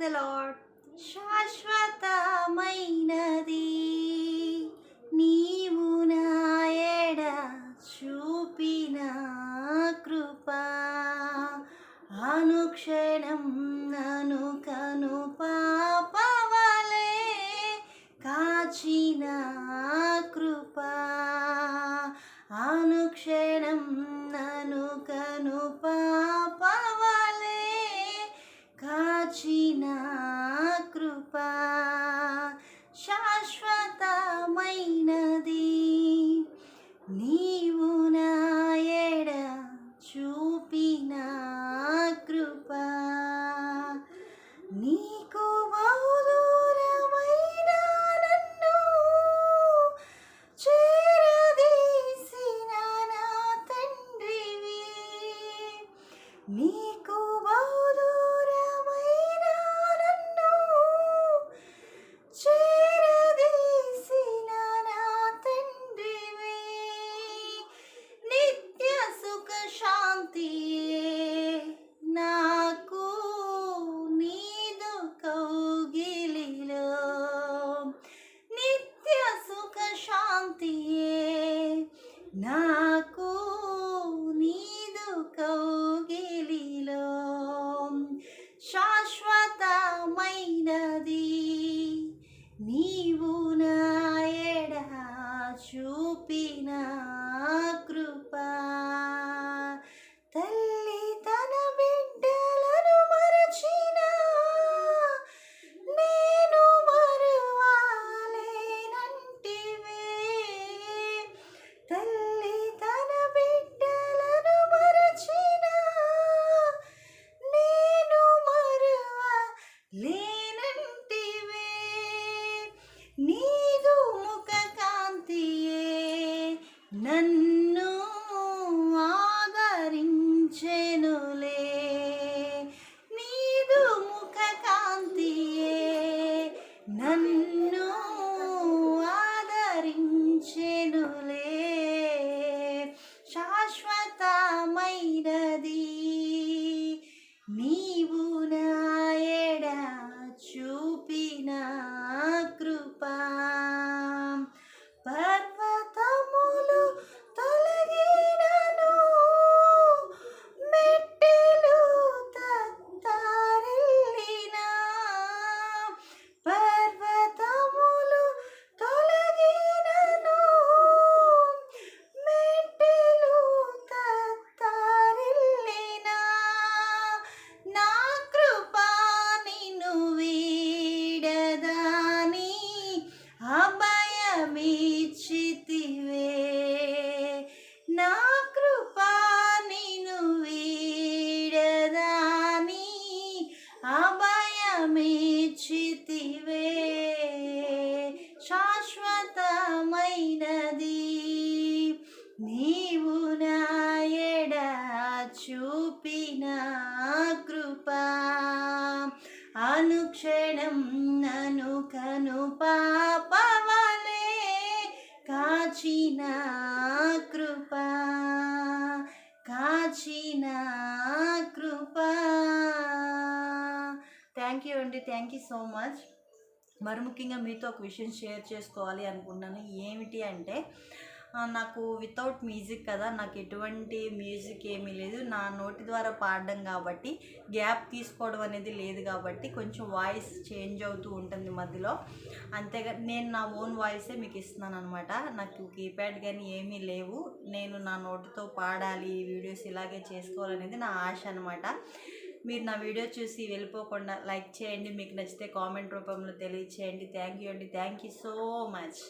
The lord శాశ్వతమైనది నీవు నాయడ చూ శాశ్వతమైనది. నీవు నాయడ చూపిన కృప. నీకు బహుదూరమైన నన్ను చేరదీసిన నా తండ్రివి. నీకు నాకు చితివే శాశ్వతమైనది. నీవు నాయడ చూపిన కృప. అనుక్షణం నను కను పాపవలే కాచిన కృప. కాచిన థ్యాంక్ యూ అండి. Thank you so much. మరి ముఖ్యంగా మీతో ఒక విషయం షేర్ చేసుకోవాలి అనుకున్నాను ఏమిటి అంటే నాకు వితౌట్ మ్యూజిక్ కదా నాకు ఎటువంటి మ్యూజిక్ ఏమీ లేదు. నా నోటి ద్వారా పాడడం కాబట్టి గ్యాప్ తీసుకోవడం అనేది లేదు కాబట్టి కొంచెం వాయిస్ చేంజ్ అవుతూ ఉంటుంది మధ్యలో. అంతేగా నేను నా ఓన్ వాయిసే మీకు ఇస్తున్నాను అనమాట నాకు కీప్యాడ్ కానీ ఏమీ లేవు. నేను నా నోటితో పాడాలి వీడియోస్ ఇలాగే చేసుకోవాలనేది నా ఆశ అనమాట మీరు నా వీడియో చూసి వెళ్ళిపోకుండా లైక్ చేయండి. మీకు నచ్చితే కామెంట్ రూపంలో తెలియచేయండి. థ్యాంక్ యూ అండి. Thank you so much